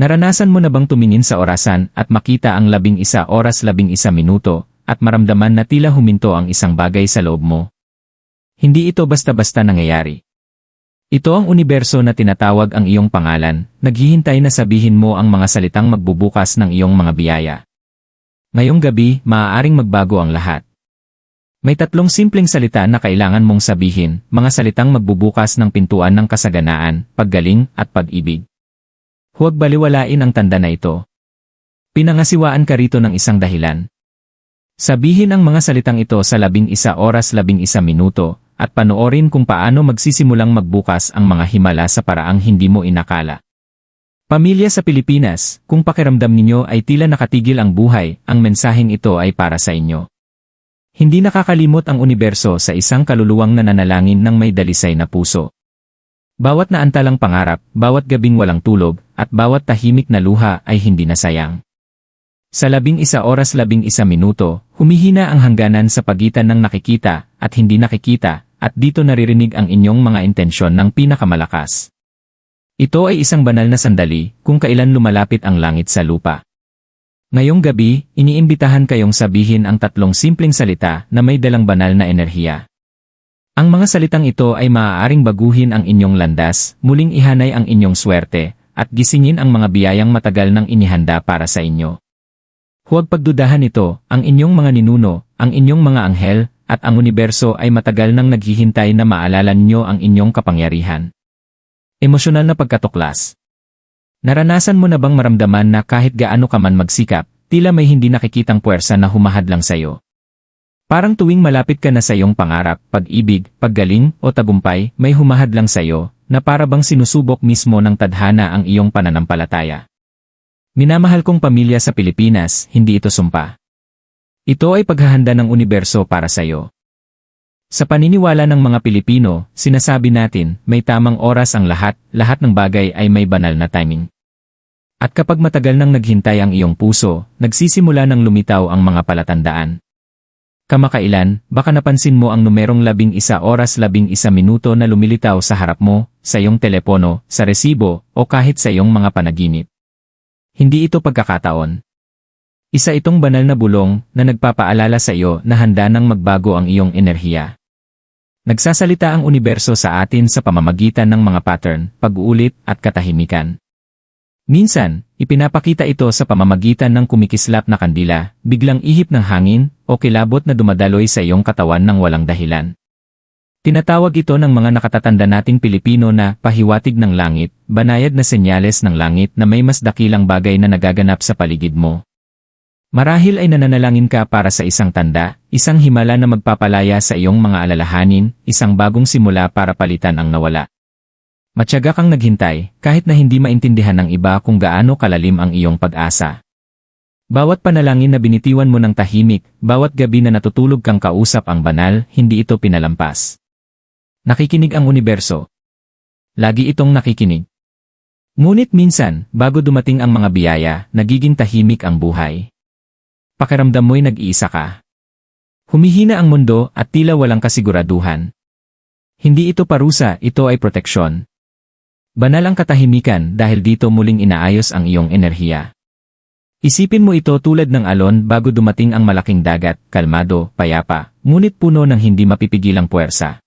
Naranasan mo na bang tumingin sa orasan at makita ang labing isa oras labing isa minuto at maramdaman na tila huminto ang isang bagay sa loob mo? Hindi ito basta-basta nangyayari. Ito ang universo na tinatawag ang iyong pangalan, naghihintay na sabihin mo ang mga salitang magbubukas ng iyong mga biyaya. Ngayong gabi, maaaring magbago ang lahat. May tatlong simpleng salita na kailangan mong sabihin, mga salitang magbubukas ng pintuan ng kasaganaan, paggaling, at pag-ibig. Huwag baliwalain ang tanda na ito. Pinangasiwaan ka rito ng isang dahilan. Sabihin ang mga salitang ito sa labing isa oras labing isa minuto, at panoorin kung paano magsisimulang magbukas ang mga himala sa paraang hindi mo inakala. Pamilya sa Pilipinas, kung pakiramdam ninyo ay tila nakatigil ang buhay, ang mensaheng ito ay para sa inyo. Hindi nakakalimot ang universo sa isang kaluluwang nananalangin ng may dalisay na puso. Bawat naantalang pangarap, bawat gabing walang tulog, at bawat tahimik na luha ay hindi nasayang. Sa labing isa oras labing isa minuto, humihina ang hangganan sa pagitan ng nakikita at hindi nakikita, at dito naririnig ang inyong mga intensyon ng pinakamalakas. Ito ay isang banal na sandali kung kailan lumalapit ang langit sa lupa. Ngayong gabi, iniimbitahan kayong sabihin ang tatlong simpleng salita na may dalang banal na enerhiya. Ang mga salitang ito ay maaaring baguhin ang inyong landas, muling ihanay ang inyong swerte, at gisingin ang mga biyayang matagal nang inihanda para sa inyo. Huwag pagdudahan ito, ang inyong mga ninuno, ang inyong mga anghel, at ang universo ay matagal nang naghihintay na maalala ninyo ang inyong kapangyarihan. Emosyonal na pagkatuklas. Naranasan mo na bang maramdaman na kahit gaano ka man magsikap, tila may hindi nakikitang puwersa na humahadlang sa'yo? Parang tuwing malapit ka na sa iyong pangarap, pag-ibig, paggaling, o tagumpay, may humahadlang sa'yo, na para bang sinusubok mismo ng tadhana ang iyong pananampalataya. Minamahal kong pamilya sa Pilipinas, hindi ito sumpa. Ito ay paghahanda ng universo para sa iyo. Sa paniniwala ng mga Pilipino, sinasabi natin, may tamang oras ang lahat, lahat ng bagay ay may banal na timing. At kapag matagal nang naghintay ang iyong puso, nagsisimula ng lumitaw ang mga palatandaan. Kamakailan, baka napansin mo ang numerong labing isa oras labing isa minuto na lumilitaw sa harap mo, sa iyong telepono, sa resibo, o kahit sa iyong mga panaginip. Hindi ito pagkakataon. Isa itong banal na bulong na nagpapaalala sa iyo na handa nang magbago ang iyong enerhiya. Nagsasalita ang universo sa atin sa pamamagitan ng mga pattern, pag-uulit, at katahimikan. Minsan, ipinapakita ito sa pamamagitan ng kumikislap na kandila, biglang ihip ng hangin, o kilabot na dumadaloy sa iyong katawan ng walang dahilan. Tinatawag ito ng mga nakatatanda nating Pilipino na pahiwatig ng langit, banayad na senyales ng langit na may mas dakilang bagay na nagaganap sa paligid mo. Marahil ay nananalangin ka para sa isang tanda, isang himala na magpapalaya sa iyong mga alalahanin, isang bagong simula para palitan ang nawala. Matyaga kang naghintay, kahit na hindi maintindihan ng iba kung gaano kalalim ang iyong pag-asa. Bawat panalangin na binitiwan mo ng tahimik, bawat gabi na natutulog kang kausap ang banal, hindi ito pinalampas. Nakikinig ang universo. Lagi itong nakikinig. Ngunit minsan, bago dumating ang mga biyaya, nagiging tahimik ang buhay. Pakiramdam mo'y nag-iisa ka. Humihina ang mundo at tila walang kasiguraduhan. Hindi ito parusa, ito ay proteksyon. Banal ang katahimikan dahil dito muling inaayos ang iyong enerhiya. Isipin mo ito tulad ng alon bago dumating ang malaking dagat, kalmado, payapa, ngunit puno ng hindi mapipigilang puwersa.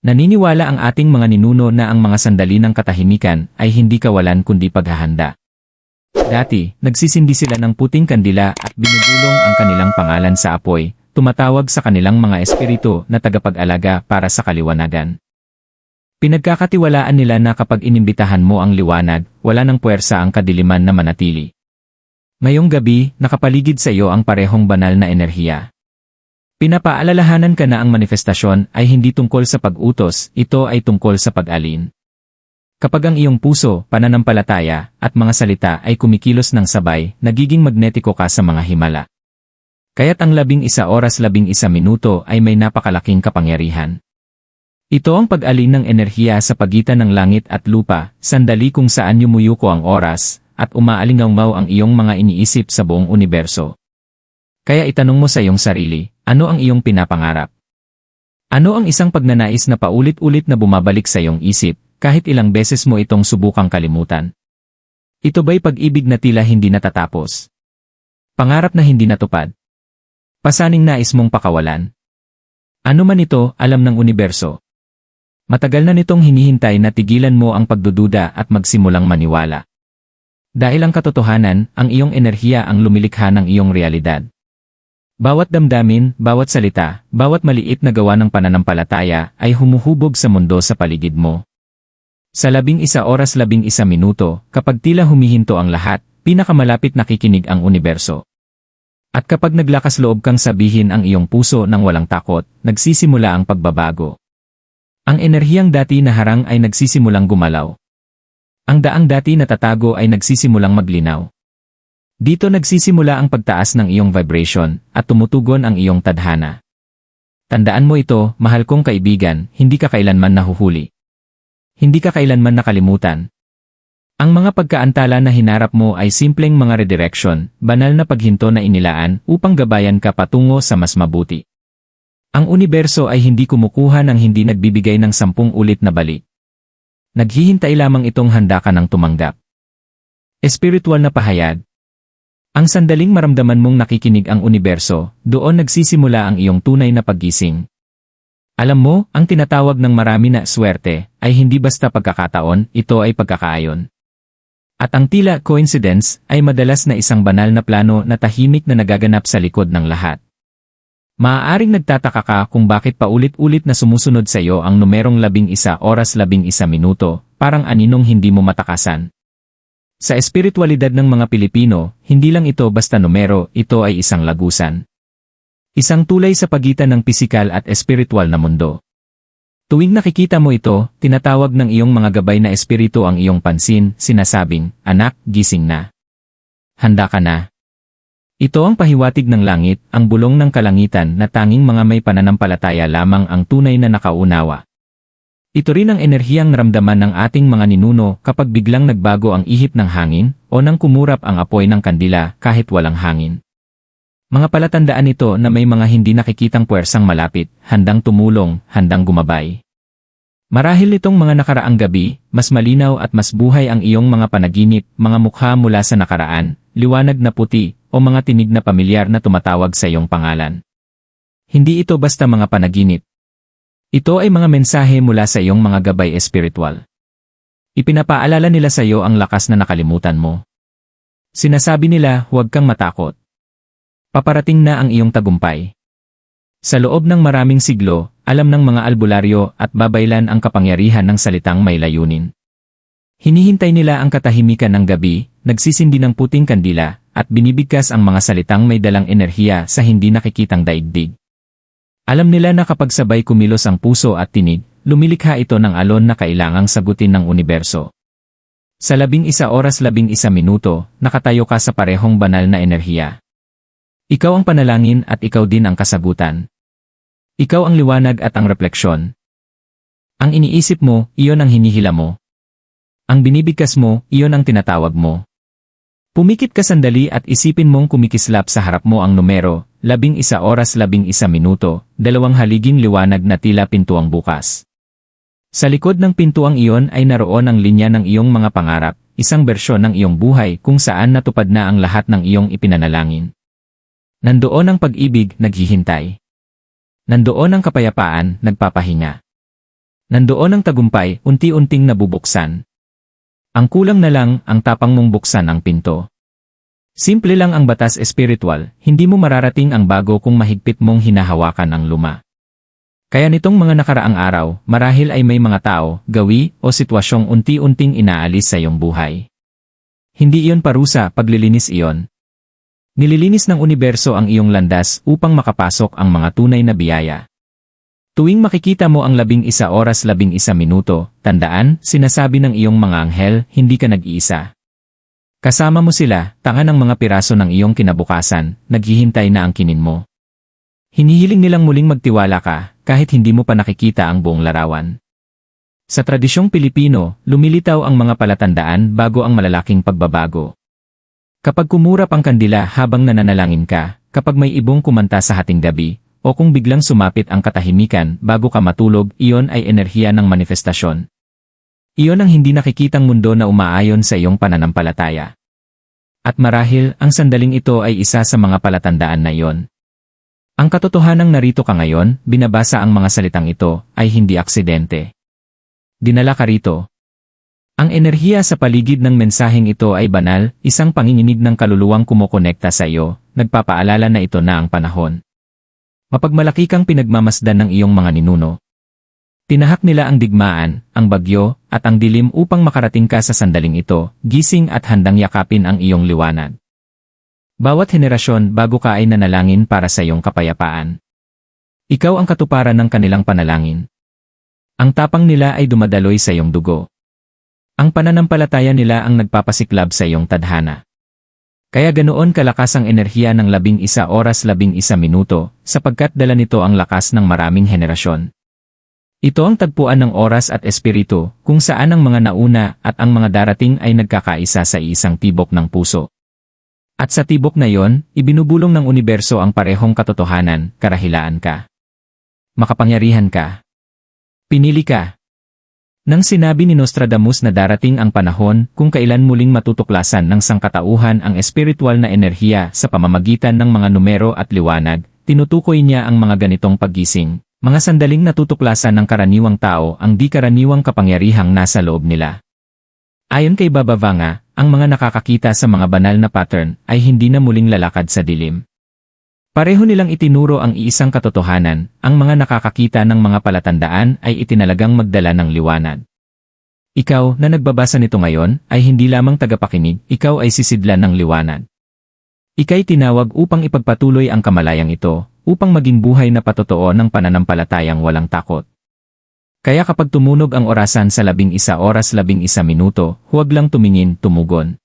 Naniniwala ang ating mga ninuno na ang mga sandali ng katahimikan ay hindi kawalan kundi paghahanda. Dati, nagsisindi sila ng puting kandila at binubulong ang kanilang pangalan sa apoy, tumatawag sa kanilang mga espiritu na tagapag-alaga para sa kaliwanagan. Pinagkakatiwalaan nila na kapag inimbitahan mo ang liwanag, wala ng puwersa ang kadiliman na manatili. Ngayong gabi, nakapaligid sa iyo ang parehong banal na enerhiya. Pinapaalalahanan ka na ang manifestasyon ay hindi tungkol sa pag-utos, ito ay tungkol sa pag-alin. Kapag ang iyong puso, pananampalataya, at mga salita ay kumikilos ng sabay, nagiging magnetiko ka sa mga himala. Kaya't ang labing isa oras labing isa minuto ay may napakalaking kapangyarihan. Ito ang pag-alin ng enerhiya sa pagitan ng langit at lupa, sandali kung saan yumuyuko ang oras, at umaalingawmaw ang iyong mga iniisip sa buong universo. Kaya itanong mo sa iyong sarili, ano ang iyong pinapangarap? Ano ang isang pagnanais na paulit-ulit na bumabalik sa iyong isip, kahit ilang beses mo itong subukang kalimutan? Ito ba'y pag-ibig na tila hindi natatapos? Pangarap na hindi natupad? Pasaning nais mong pakawalan? Ano man ito, alam ng universo. Matagal na nitong hinihintay na tigilan mo ang pagdududa at magsimulang maniwala. Dahil ang katotohanan, ang iyong enerhiya ang lumilikha ng iyong realidad. Bawat damdamin, bawat salita, bawat maliit na gawa ng pananampalataya ay humuhubog sa mundo sa paligid mo. Sa labing isa oras labing isa minuto, kapag tila humihinto ang lahat, pinakamalapit nakikinig ang universo. At kapag naglakas loob kang sabihin ang iyong puso ng walang takot, nagsisimula ang pagbabago. Ang enerhiyang dati na harang ay nagsisimulang gumalaw. Ang daang dati na tatago ay nagsisimulang maglinaw. Dito nagsisimula ang pagtaas ng iyong vibration at tumutugon ang iyong tadhana. Tandaan mo ito, mahal kong kaibigan, hindi ka kailanman nahuhuli. Hindi ka kailanman nakalimutan, ang mga pagkaantala na hinarap mo ay simpleng mga redirection, banal na paghinto na inilaan upang gabayan ka patungo sa mas mabuti. Ang universo ay hindi kumukuha ng hindi nagbibigay ng sampung ulit na balik. Naghihintay lamang itong handa ka ng tumanggap. Espiritual na pahayag. Ang sandaling maramdaman mong nakikinig ang universo, doon nagsisimula ang iyong tunay na paggising. Alam mo, ang tinatawag ng marami na swerte ay hindi basta pagkakataon, ito ay pagkakaayon. At ang tila coincidence ay madalas na isang banal na plano na tahimik na nagaganap sa likod ng lahat. Maaaring nagtataka ka kung bakit paulit-ulit na sumusunod sa iyo ang numerong labing isa oras labing isa minuto, parang aninong hindi mo matakasan. Sa espiritualidad ng mga Pilipino, hindi lang ito basta numero, ito ay isang lagusan. Isang tulay sa pagitan ng pisikal at espiritual na mundo. Tuwing nakikita mo ito, tinatawag ng iyong mga gabay na espiritu ang iyong pansin, sinasabing, anak, gising na. Handa ka na. Ito ang pahiwatig ng langit, ang bulong ng kalangitan na tanging mga may pananampalataya lamang ang tunay na nakaunawa. Ito rin ang enerhiyang naramdaman ng ating mga ninuno kapag biglang nagbago ang ihip ng hangin o nang kumurap ang apoy ng kandila kahit walang hangin. Mga palatandaan ito na may mga hindi nakikitang puwersang malapit, handang tumulong, handang gumabay. Marahil itong mga nakaraang gabi, mas malinaw at mas buhay ang iyong mga panaginip, mga mukha mula sa nakaraan, liwanag na puti, o mga tinig na pamilyar na tumatawag sa iyong pangalan. Hindi ito basta mga panaginip. Ito ay mga mensahe mula sa iyong mga gabay espiritual. Ipinapaalala nila sa iyo ang lakas na nakalimutan mo. Sinasabi nila, huwag kang matakot. Paparating na ang iyong tagumpay. Sa loob ng maraming siglo, alam ng mga albularyo at babaylan ang kapangyarihan ng salitang may layunin. Hinihintay nila ang katahimikan ng gabi, nagsisindi ng puting kandila, at binibigkas ang mga salitang may dalang enerhiya sa hindi nakikitang daigdig. Alam nila na kapag sabay kumilos ang puso at tinig, lumilikha ito ng alon na kailangang sagutin ng universo. Sa labing isa oras labing isa minuto, nakatayo ka sa parehong banal na enerhiya. Ikaw ang panalangin at ikaw din ang kasagutan. Ikaw ang liwanag at ang refleksyon. Ang iniisip mo, iyon ang hinihila mo. Ang binibigkas mo, iyon ang tinatawag mo. Pumikit ka sandali at isipin mong kumikislap sa harap mo ang numero, labing isa oras labing isa minuto, dalawang haliging liwanag na tila pintuang bukas. Sa likod ng pintuang iyon ay naroon ang linya ng iyong mga pangarap, isang bersyon ng iyong buhay kung saan natupad na ang lahat ng iyong ipinanalangin. Nandoon ang pag-ibig, naghihintay. Nandoon ang kapayapaan, nagpapahinga. Nandoon ang tagumpay, unti-unting nabubuksan. Ang kulang na lang, ang tapang mong buksan ang pinto. Simple lang ang batas espiritual, hindi mo mararating ang bago kung mahigpit mong hinahawakan ang luma. Kaya nitong mga nakaraang araw, marahil ay may mga tao, gawi, o sitwasyong unti-unting inaalis sa iyong buhay. Hindi iyon parusa, paglilinis iyon, Nililinis ng universo ang iyong landas upang makapasok ang mga tunay na biyaya. Tuwing makikita mo ang labing isa oras labing isa minuto, tandaan, sinasabi ng iyong mga anghel, hindi ka nag-iisa. Kasama mo sila, tanga ng mga piraso ng iyong kinabukasan, naghihintay na ang kinin mo. Hinihiling nilang muling magtiwala ka, kahit hindi mo pa nakikita ang buong larawan. Sa tradisyong Pilipino, lumilitaw ang mga palatandaan bago ang malalaking pagbabago. Kapag kumurap ang kandila habang nananalangin ka, kapag may ibong kumanta sa hating gabi, o kung biglang sumapit ang katahimikan bago ka matulog, iyon ay enerhiya ng manifestasyon. Iyon ang hindi nakikitang mundo na umaayon sa iyong pananampalataya. At marahil, ang sandaling ito ay isa sa mga palatandaan na iyon. Ang katotohanang narito ka ngayon, binabasa ang mga salitang ito, ay hindi aksidente. Dinala ka rito. Ang enerhiya sa paligid ng mensaheng ito ay banal, isang panginginig ng kaluluwang kumokonekta sa iyo, nagpapaalala na ito na ang panahon. Mapagmalaki kang pinagmamasdan ng iyong mga ninuno. Tinahak nila ang digmaan, ang bagyo, at ang dilim upang makarating ka sa sandaling ito, gising at handang yakapin ang iyong liwanag. Bawat henerasyon bago ka ay nanalangin para sa iyong kapayapaan. Ikaw ang katuparan ng kanilang panalangin. Ang tapang nila ay dumadaloy sa iyong dugo. Ang pananampalataya nila ang nagpapasiklab sa iyong tadhana. Kaya ganoon kalakas ang enerhiya ng labing isa oras labing isa minuto, sapagkat dala nito ang lakas ng maraming henerasyon. Ito ang tagpuan ng oras at espiritu, kung saan ang mga nauna at ang mga darating ay nagkakaisa sa isang tibok ng puso. At sa tibok na yon, ibinubulong ng universo ang parehong katotohanan, karahilaan ka. Makapangyarihan ka. Pinili ka. Nang sinabi ni Nostradamus na darating ang panahon kung kailan muling matutuklasan ng sangkatauhan ang espiritual na enerhiya sa pamamagitan ng mga numero at liwanag, tinutukoy niya ang mga ganitong paggising, mga sandaling natutuklasan ng karaniwang tao ang di karaniwang kapangyarihang nasa loob nila. Ayon kay Baba Vanga, ang mga nakakakita sa mga banal na pattern ay hindi na muling lalakad sa dilim. Pareho nilang itinuro ang iisang katotohanan, ang mga nakakakita ng mga palatandaan ay itinalagang magdala ng liwanag. Ikaw na nagbabasa nito ngayon ay hindi lamang tagapakinig, ikaw ay sisidlan ng liwanag. Ika'y tinawag upang ipagpatuloy ang kamalayang ito, upang maging buhay na patotoo ng pananampalatayang walang takot. Kaya kapag tumunog ang orasan sa labing isa oras labing isa minuto, huwag lang tumingin, tumugon.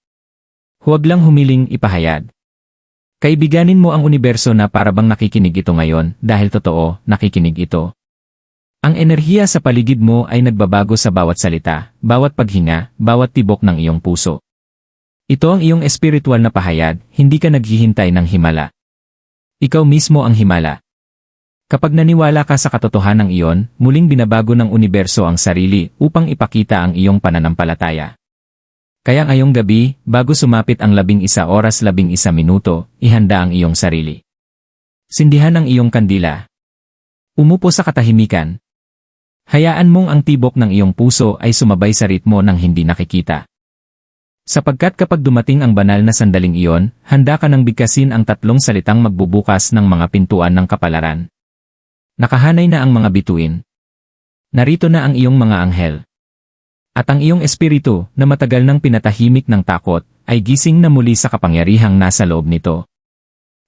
Huwag lang humiling, ipahayad. Kaibiganin mo ang universo na parabang nakikinig ito ngayon dahil totoo, nakikinig ito. Ang enerhiya sa paligid mo ay nagbabago sa bawat salita, bawat paghinga, bawat tibok ng iyong puso. Ito ang iyong espiritual na pahayag, hindi ka naghihintay ng himala. Ikaw mismo ang himala. Kapag naniwala ka sa katotohanan iyon, muling binabago ng universo ang sarili upang ipakita ang iyong pananampalataya. Kaya ngayong gabi, bago sumapit ang labing isa oras labing isa minuto, ihanda ang iyong sarili. Sindihan ang iyong kandila. Umupo sa katahimikan. Hayaan mong ang tibok ng iyong puso ay sumabay sa ritmo ng hindi nakikita. Sapagkat kapag dumating ang banal na sandaling iyon, handa ka nang bigkasin ang tatlong salitang magbubukas ng mga pintuan ng kapalaran. Nakahanay na ang mga bituin. Narito na ang iyong mga anghel. At ang iyong espiritu, na matagal nang pinatahimik ng takot, ay gising na muli sa kapangyarihang nasa loob nito.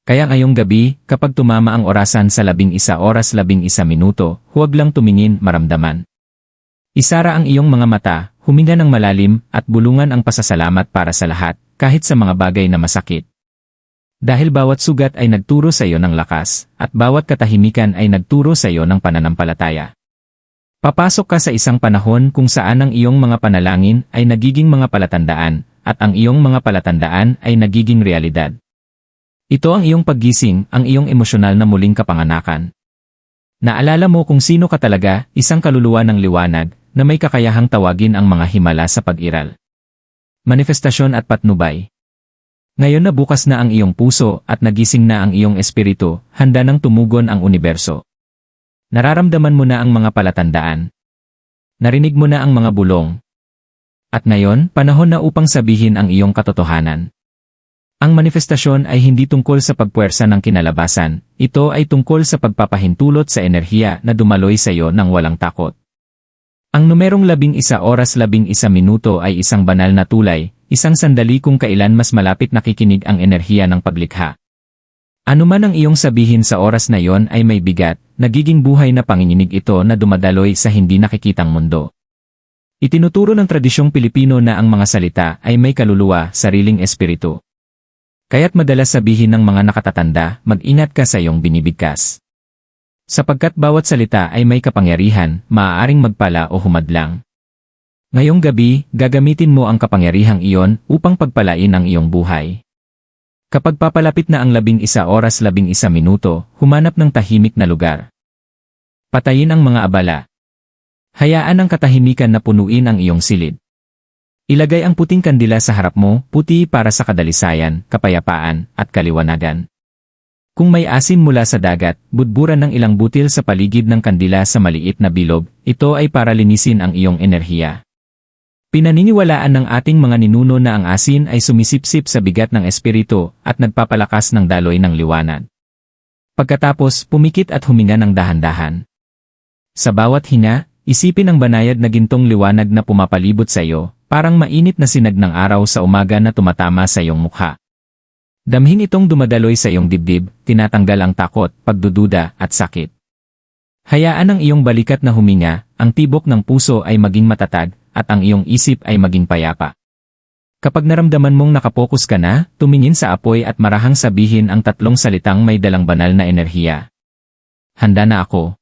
Kaya ngayong gabi, kapag tumama ang orasan sa labing isa oras labing isa minuto, huwag lang tumingin, maramdaman. Isara ang iyong mga mata, huminga ng malalim, at bulungan ang pasasalamat para sa lahat, kahit sa mga bagay na masakit. Dahil bawat sugat ay nagturo sa iyo ng lakas, at bawat katahimikan ay nagturo sa iyo ng pananampalataya. Papasok ka sa isang panahon kung saan ang iyong mga panalangin ay nagiging mga palatandaan, at ang iyong mga palatandaan ay nagiging realidad. Ito ang iyong paggising, ang iyong emosyonal na muling kapanganakan. Naalala mo kung sino ka talaga, isang kaluluwa ng liwanag, na may kakayahang tawagin ang mga himala sa pag-iral. Manifestasyon at patnubay. Ngayon na bukas na ang iyong puso at nagising na ang iyong espiritu, handa nang tumugon ang universo. Nararamdaman mo na ang mga palatandaan. Narinig mo na ang mga bulong. At ngayon, panahon na upang sabihin ang iyong katotohanan. Ang manifestasyon ay hindi tungkol sa pagpuwersa ng kinalabasan, ito ay tungkol sa pagpapahintulot sa enerhiya na dumaloy sa iyo ng walang takot. Ang numerong labing isa oras labing isa minuto ay isang banal na tulay, isang sandali kung kailan mas malapit nakikinig ang enerhiya ng paglikha. Ano man ang iyong sabihin sa oras na iyon ay may bigat, nagiging buhay na panginginig ito na dumadaloy sa hindi nakikitang mundo. Itinuturo ng tradisyong Pilipino na ang mga salita ay may kaluluwa, sariling espiritu. Kaya't madalas sabihin ng mga nakatatanda, mag-ingat ka sa iyong binibigkas. Sapagkat bawat salita ay may kapangyarihan, maaaring magpala o humadlang. Ngayong gabi, gagamitin mo ang kapangyarihang iyon upang pagpalain ang iyong buhay. Kapag papalapit na ang labing isa oras labing isa minuto, humanap ng tahimik na lugar. Patayin ang mga abala. Hayaan ang katahimikan na punuin ang iyong silid. Ilagay ang puting kandila sa harap mo, puti para sa kadalisayan, kapayapaan, at kaliwanagan. Kung may asin mula sa dagat, budburan ng ilang butil sa paligid ng kandila sa maliit na bilog, ito ay para linisin ang iyong enerhiya. Pinaniniwalaan ng ating mga ninuno na ang asin ay sumisipsip sa bigat ng espiritu at nagpapalakas ng daloy ng liwanag. Pagkatapos, pumikit at huminga ng dahan-dahan. Sa bawat hinga, isipin ang banayad na gintong liwanag na pumapalibot sa iyo, parang mainit na sinag ng araw sa umaga na tumatama sa iyong mukha. Damhin itong dumadaloy sa iyong dibdib, tinatanggal ang takot, pagdududa, at sakit. Hayaan ang iyong balikat na huminga, ang tibok ng puso ay maging matatag, at ang iyong isip ay maging payapa. Kapag naramdaman mong nakapokus ka na, tumingin sa apoy at marahang sabihin ang tatlong salitang may dalang banal na enerhiya. Handa na ako.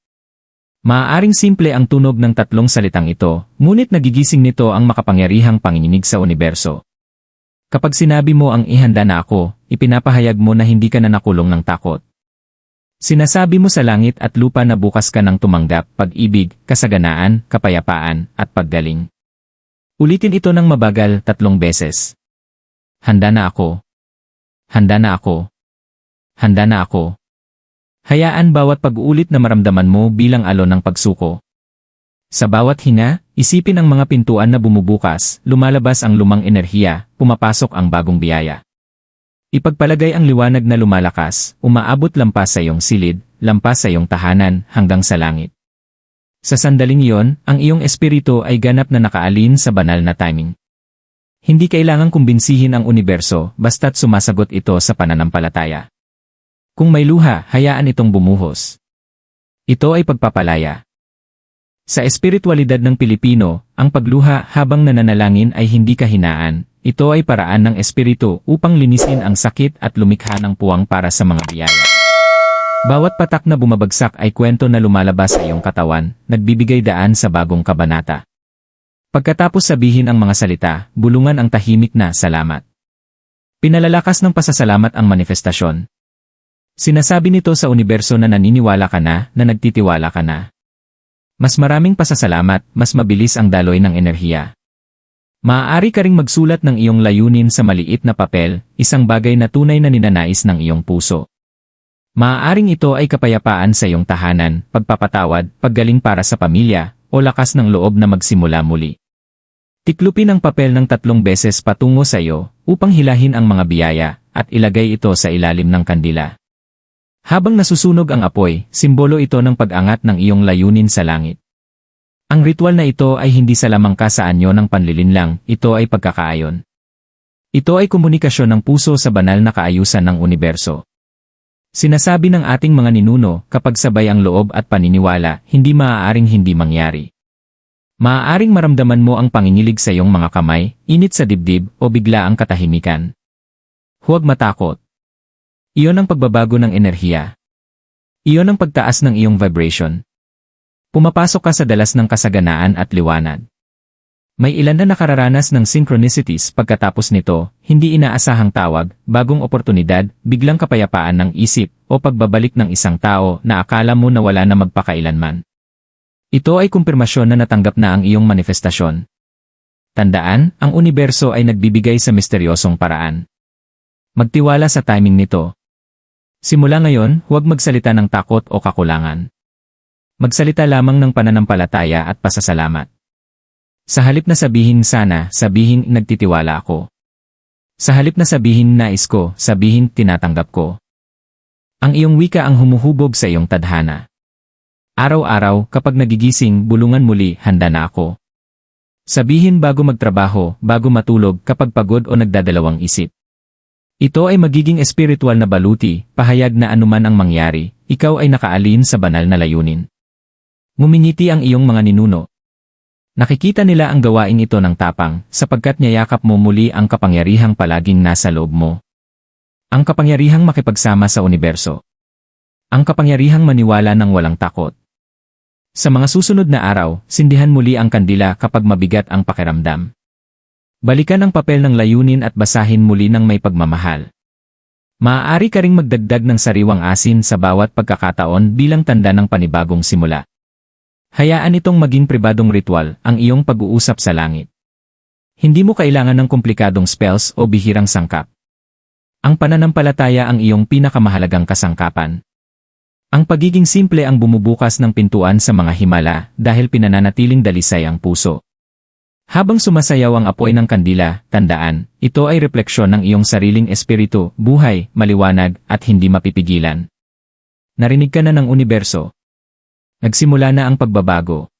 Maaaring simple ang tunog ng tatlong salitang ito, ngunit nagigising nito ang makapangyarihang panginginig sa universo. Kapag sinabi mo ang ihanda na ako, ipinapahayag mo na hindi ka na nakulong ng takot. Sinasabi mo sa langit at lupa na bukas ka ng tumanggap, pag-ibig, kasaganaan, kapayapaan, at paggaling. Ulitin ito ng mabagal tatlong beses. Handa na ako. Handa na ako. Handa na ako. Hayaan bawat pag-uulit na maramdaman mo bilang alon ng pagsuko. Sa bawat hinga, isipin ang mga pintuan na bumubukas, lumalabas ang lumang enerhiya, pumapasok ang bagong biyaya. Ipagpalagay ang liwanag na lumalakas, umaabot lampas sa iyong silid, lampas sa iyong tahanan, hanggang sa langit. Sa sandaling iyon, ang iyong espiritu ay ganap na nakaalin sa banal na timing. Hindi kailangang kumbinsihin ang universo, basta't sumasagot ito sa pananampalataya. Kung may luha, hayaan itong bumuhos. Ito ay pagpapalaya. Sa espiritualidad ng Pilipino, ang pagluha habang nananalangin ay hindi kahinaan, ito ay paraan ng espiritu upang linisin ang sakit at lumikha ng puwang para sa mga biyaya. Bawat patak na bumabagsak ay kwento na lumalabas sa iyong katawan, nagbibigay daan sa bagong kabanata. Pagkatapos sabihin ang mga salita, bulungan ang tahimik na salamat. Pinalalakas ng pasasalamat ang manifestasyon. Sinasabi nito sa universo na naniniwala ka na, na nagtitiwala ka na. Mas maraming pasasalamat, mas mabilis ang daloy ng enerhiya. Maaari ka ring magsulat ng iyong layunin sa maliit na papel, isang bagay na tunay na ninanais ng iyong puso. Maaaring ito ay kapayapaan sa iyong tahanan, pagpapatawad, paggaling para sa pamilya, o lakas ng loob na magsimula muli. Tiklupin ang papel ng tatlong beses patungo sa iyo upang hilahin ang mga biyaya at ilagay ito sa ilalim ng kandila. Habang nasusunog ang apoy, simbolo ito ng pag-angat ng iyong layunin sa langit. Ang ritual na ito ay hindi sa lamang ka sa anyo ng panlilinlang, ito ay pagkakaayon. Ito ay komunikasyon ng puso sa banal na kaayusan ng universo. Sinasabi ng ating mga ninuno, kapag sabay ang loob at paniniwala, hindi maaaring hindi mangyari. Maaaring maramdaman mo ang pangingilig sa iyong mga kamay, init sa dibdib, o bigla ang katahimikan. Huwag matakot. Iyon ang pagbabago ng enerhiya. Iyon ang pagtaas ng iyong vibration. Pumapasok ka sa dalas ng kasaganaan at liwanag. May ilan na nakararanas ng synchronicities pagkatapos nito, hindi inaasahang tawag, bagong oportunidad, biglang kapayapaan ng isip, o pagbabalik ng isang tao na akala mo na wala na magpakailanman. Ito ay kumpirmasyon na natanggap na ang iyong manifestasyon. Tandaan, ang universo ay nagbibigay sa misteryosong paraan. Magtiwala sa timing nito, Simula ngayon, huwag magsalita ng takot o kakulangan. Magsalita lamang ng pananampalataya at pasasalamat. Sa halip na sabihin sana, sabihin nagtitiwala ako. Sa halip na sabihin nais ko, sabihin tinatanggap ko. Ang iyong wika ang humuhubog sa iyong tadhana. Araw-araw, kapag nagigising, bulungan muli, handa na ako. Sabihin bago magtrabaho, bago matulog, kapag pagod o nagdadalawang isip. Ito ay magiging espiritual na baluti, pahayag na anuman ang mangyari, ikaw ay nakaalin sa banal na layunin. Ngumingiti ang iyong mga ninuno. Nakikita nila ang gawain ito ng tapang, sapagkat niyayakap mo muli ang kapangyarihang palaging nasa loob mo. Ang kapangyarihang makipagsama sa universo. Ang kapangyarihang maniwala ng walang takot. Sa mga susunod na araw, sindihan muli ang kandila kapag mabigat ang pakiramdam. Balikan ang papel ng layunin at basahin muli ng may pagmamahal. Maaari ka ring magdagdag ng sariwang asin sa bawat pagkakataon bilang tanda ng panibagong simula. Hayaan itong maging pribadong ritual ang iyong pag-uusap sa langit. Hindi mo kailangan ng komplikadong spells o bihirang sangkap. Ang pananampalataya ang iyong pinakamahalagang kasangkapan. Ang pagiging simple ang bumubukas ng pintuan sa mga himala dahil pinananatiling dalisay ang puso. Habang sumasayaw ang apoy ng kandila, tandaan, ito ay refleksyon ng iyong sariling espiritu, buhay, maliwanag, at hindi mapipigilan. Narinig ka na ng universo. Nagsimula na ang pagbabago.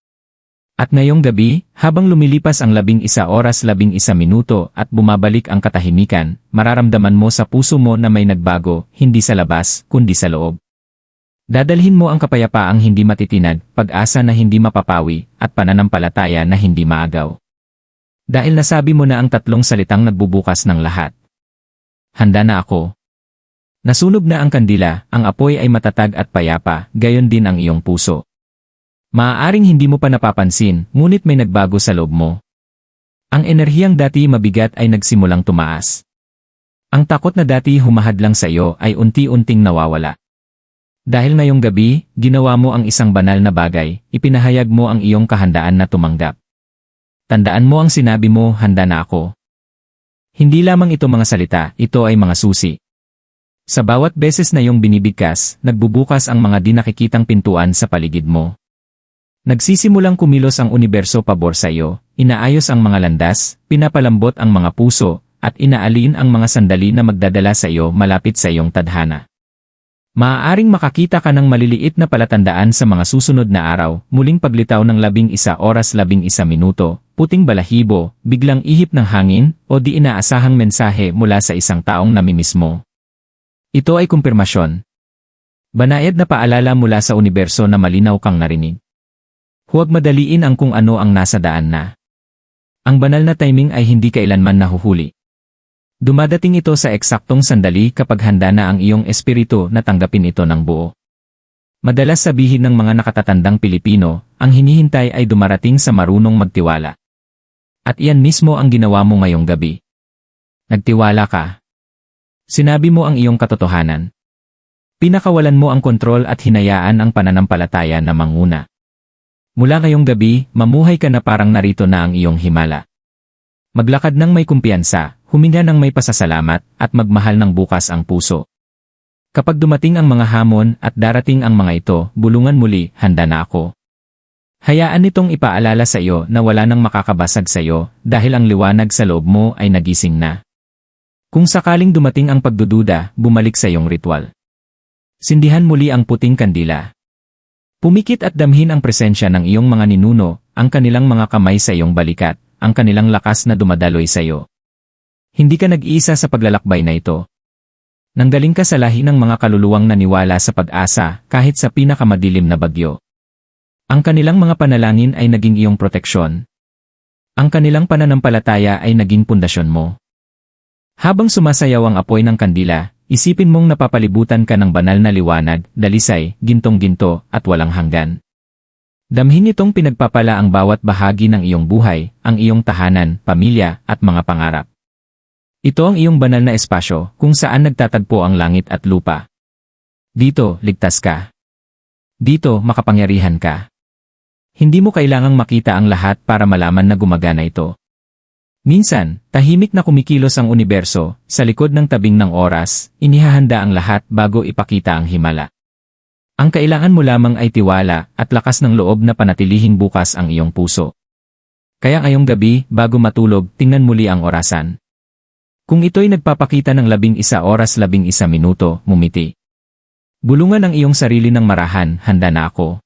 At ngayong gabi, habang lumilipas ang labing isa oras labing isa minuto at bumabalik ang katahimikan, mararamdaman mo sa puso mo na may nagbago, hindi sa labas, kundi sa loob. Dadalhin mo ang kapayapaang hindi matitinag, pag-asa na hindi mapapawi, at pananampalataya na hindi maagaw. Dahil nasabi mo na ang tatlong salitang nagbubukas ng lahat. Handa na ako. Nasunog na ang kandila, ang apoy ay matatag at payapa, gayon din ang iyong puso. Maaaring hindi mo pa napapansin, ngunit may nagbago sa loob mo. Ang enerhiyang dati mabigat ay nagsimulang tumaas. Ang takot na dati humahadlang sa iyo ay unti-unting nawawala. Dahil ngayong gabi, ginawa mo ang isang banal na bagay, ipinahayag mo ang iyong kahandaan na tumanggap. Tandaan mo ang sinabi mo, handa na ako. Hindi lamang ito mga salita, ito ay mga susi. Sa bawat beses na iyong binibigkas, nagbubukas ang mga di nakikitang pintuan sa paligid mo. Nagsisimulang kumilos ang universo pabor sa iyo, inaayos ang mga landas, pinapalambot ang mga puso, at inaalin ang mga sandali na magdadala sa iyo malapit sa iyong tadhana. Maaaring makakita ka ng maliliit na palatandaan sa mga susunod na araw, muling paglitaw ng labing isa oras labing isa minuto, puting balahibo, biglang ihip ng hangin, o di inaasahang mensahe mula sa isang taong namimiss mo. Ito ay kumpirmasyon. Banayad na paalala mula sa universo na malinaw kang narinig. Huwag madaliin ang kung ano ang nasa daan na. Ang banal na timing ay hindi kailanman nahuhuli. Dumadating ito sa eksaktong sandali kapag handa na ang iyong espiritu na tanggapin ito ng buo. Madalas sabihin ng mga nakatatandang Pilipino, ang hinihintay ay dumarating sa marunong magtiwala. At iyan mismo ang ginawa mo ngayong gabi. Nagtiwala ka. Sinabi mo ang iyong katotohanan. Pinakawalan mo ang kontrol at hinayaan ang pananampalataya na manguna. Mula ngayong gabi, mamuhay ka na parang narito na ang iyong himala. Maglakad ng may kumpiyansa, huminga ng may pasasalamat, at magmahal ng bukas ang puso. Kapag dumating ang mga hamon at darating ang mga ito, bulungan muli, handa na ako. Hayaan nitong ipaalala sa iyo na wala nang makakabasag sa iyo dahil ang liwanag sa loob mo ay nagising na. Kung sakaling dumating ang pagdududa, bumalik sa iyong ritual. Sindihan muli ang puting kandila. Pumikit at damhin ang presensya ng iyong mga ninuno, ang kanilang mga kamay sa iyong balikat, ang kanilang lakas na dumadaloy sa iyo. Hindi ka nag-iisa sa paglalakbay na ito. Nanggaling ka sa lahi ng mga kaluluwang naniwala sa pag-asa kahit sa pinakamadilim na bagyo. Ang kanilang mga panalangin ay naging iyong proteksyon. Ang kanilang pananampalataya ay naging pundasyon mo. Habang sumasayaw ang apoy ng kandila, isipin mong napapalibutan ka ng banal na liwanag, dalisay, gintong-ginto, at walang hanggan. Damhin itong pinagpapala ang bawat bahagi ng iyong buhay, ang iyong tahanan, pamilya, at mga pangarap. Ito ang iyong banal na espasyo kung saan nagtatagpo ang langit at lupa. Dito, ligtas ka. Dito, makapangyarihan ka. Hindi mo kailangang makita ang lahat para malaman na gumagana ito. Minsan, tahimik na kumikilos ang universo, sa likod ng tabing ng oras, inihahanda ang lahat bago ipakita ang himala. Ang kailangan mo lamang ay tiwala at lakas ng loob na panatilihing bukas ang iyong puso. Kaya ngayong gabi, bago matulog, tingnan muli ang orasan. Kung ito'y nagpapakita ng labing isa oras labing isa minuto, mumiti. Bulungan ang iyong sarili ng marahan, handa na ako.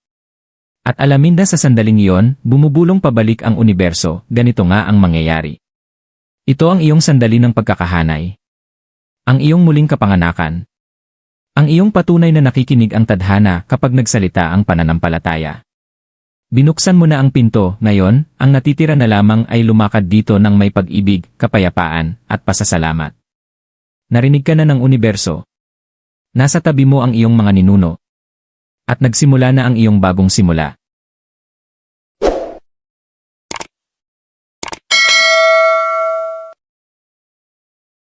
At alamin na sa sandaling iyon, bumubulong pabalik ang universo, ganito nga ang mangyayari. Ito ang iyong sandali ng pagkakahanay. Ang iyong muling kapanganakan. Ang iyong patunay na nakikinig ang tadhana kapag nagsalita ang pananampalataya. Binuksan mo na ang pinto, ngayon, ang natitira na lamang ay lumakad dito ng may pag-ibig, kapayapaan, at pasasalamat. Narinig ka na ng universo. Nasa tabi mo ang iyong mga ninuno. At nagsimula na ang iyong bagong simula.